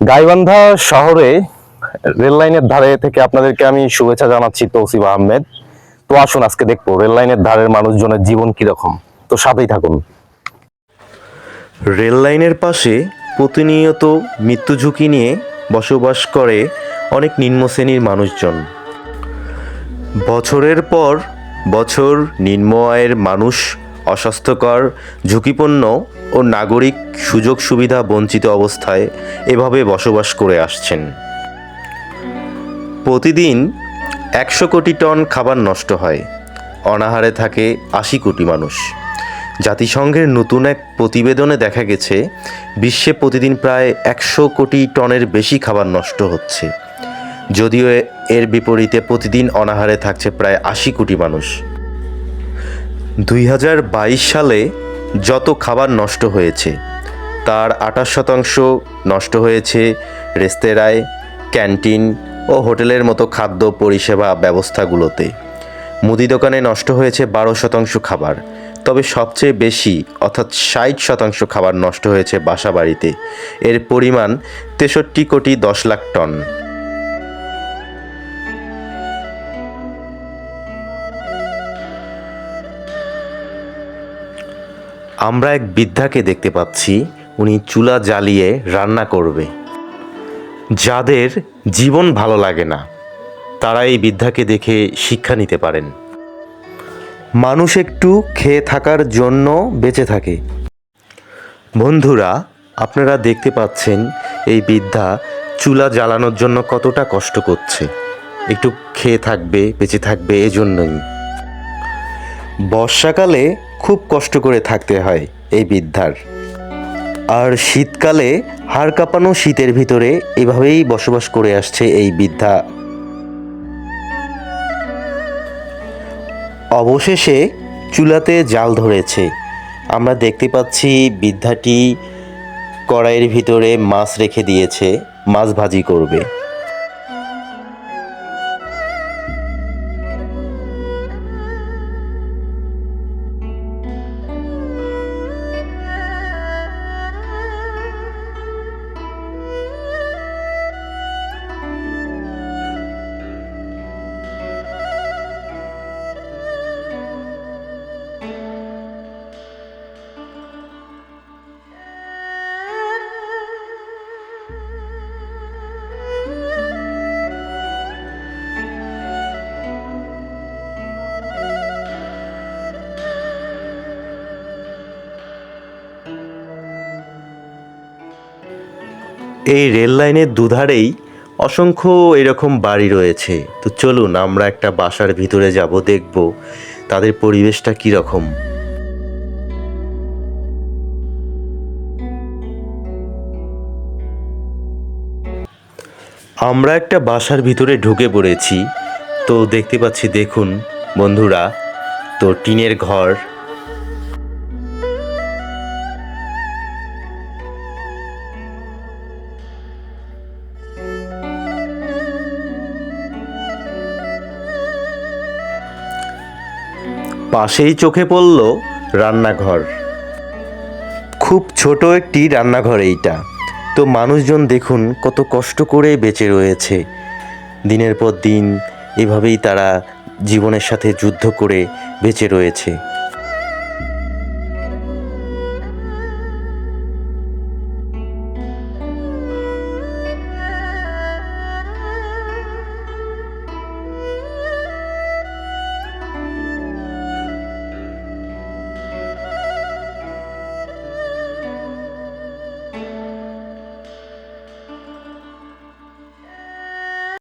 গাইবান্ধা শহরে রেল লাইনের ধারে থেকে আপনাদেরকে আমি শুভেচ্ছা জানাচ্ছি তৌসিফ আহমেদ। তো আসুন, আজকে দেখব রেল লাইনের ধারের মানুষজনের জীবন কীরকম। তো সাথেই থাকুন। রেল লাইনের পাশে প্রতিনিয়ত মৃত্যু ঝুঁকি নিয়ে বসবাস করে অনেক নিম্ন শ্রেণির মানুষজন। বছরের পর বছর নিম্ন আয়ের মানুষ অস্বাস্থ্যকর, ঝুঁকিপূর্ণ ও নাগরিক সুযোগ সুবিধা বঞ্চিত অবস্থায় এভাবে বসবাস করে আসছেন। প্রতিদিন একশো কোটি টন খাবার নষ্ট হয়। অনাহারে থাকে আশি কোটি মানুষ। জাতিসংঘের নতুন এক প্রতিবেদনে দেখা গেছে, বিশ্বে প্রতিদিন প্রায় একশো কোটি টনের বেশি খাবার নষ্ট হচ্ছে। যদিও এর বিপরীতে প্রতিদিন অনাহারে থাকছে প্রায় আশি কোটি মানুষ। দুই হাজার বাইশ সালে যত খাবার নষ্ট হয়েছে, তার আঠাশ শতাংশ নষ্ট হয়েছে রেস্তোরাঁয় ক্যান্টিন ও হোটেলের মতো খাদ্য পরিষেবা ব্যবস্থাগুলোতে। মুদি দোকানে নষ্ট হয়েছে বারো শতাংশ খাবার, তবে সবচেয়ে বেশি, অর্থাৎ ষাট শতাংশ খাবার নষ্ট হয়েছে বাসা বাড়িতে এর পরিমাণ তেষট্টি কোটি দশ লাখ টন। আমরা এক বৃদ্ধাকে দেখতে পাচ্ছি, উনি চুলা জ্বালিয়ে রান্না করবে। যাদের জীবন ভালো লাগে না, তারা এই বৃদ্ধাকে দেখে শিক্ষা নিতে পারেন। মানুষ একটু খেয়ে থাকার জন্য বেঁচে থাকে। বন্ধুরা, আপনারা দেখতে পাচ্ছেন, এই বৃদ্ধা চুলা জ্বালানোর জন্য কতটা কষ্ট করছে। একটু খেয়ে থাকবে, বেঁচে থাকবে, এজন্যই। বর্ষাকালে খুব কষ্ট করে থাকতে হয় এই বৃদ্ধার। আর শীতকালে হাড় কাঁপানো শীতের ভিতরে এভাবেই বসবাস করে আসছে এই বৃদ্ধা। অবশেষে চুলাতে জাল ধরেছে। আমরা দেখতে পাচ্ছি বৃদ্ধাটি কড়াইয়ের ভিতরে মাছ রেখে দিয়েছে, মাছ ভাজি করবে। এই রেল লাইনের দুধারেই অসংখ্য এরকম বাড়ি রয়েছে। তো চলুন, আমরা একটা বাসার ভিতরে যাব, দেখব তাদের পরিবেশটা কীরকম। আমরা একটা বাসার ভিতরে ঢুকে পড়েছি। তো দেখতে পাচ্ছি, দেখুন বন্ধুরা, তো টিনের ঘর পাশেই চোখে পড়ল রান্নাঘর। খুব ছোট একটি রান্নাঘর এইটা। তো মানুষজন দেখুন কত কষ্ট করে বেঁচে রয়েছে। দিনের পর দিন এভাবেই তারা জীবনের সাথে যুদ্ধ করে বেঁচে রয়েছে।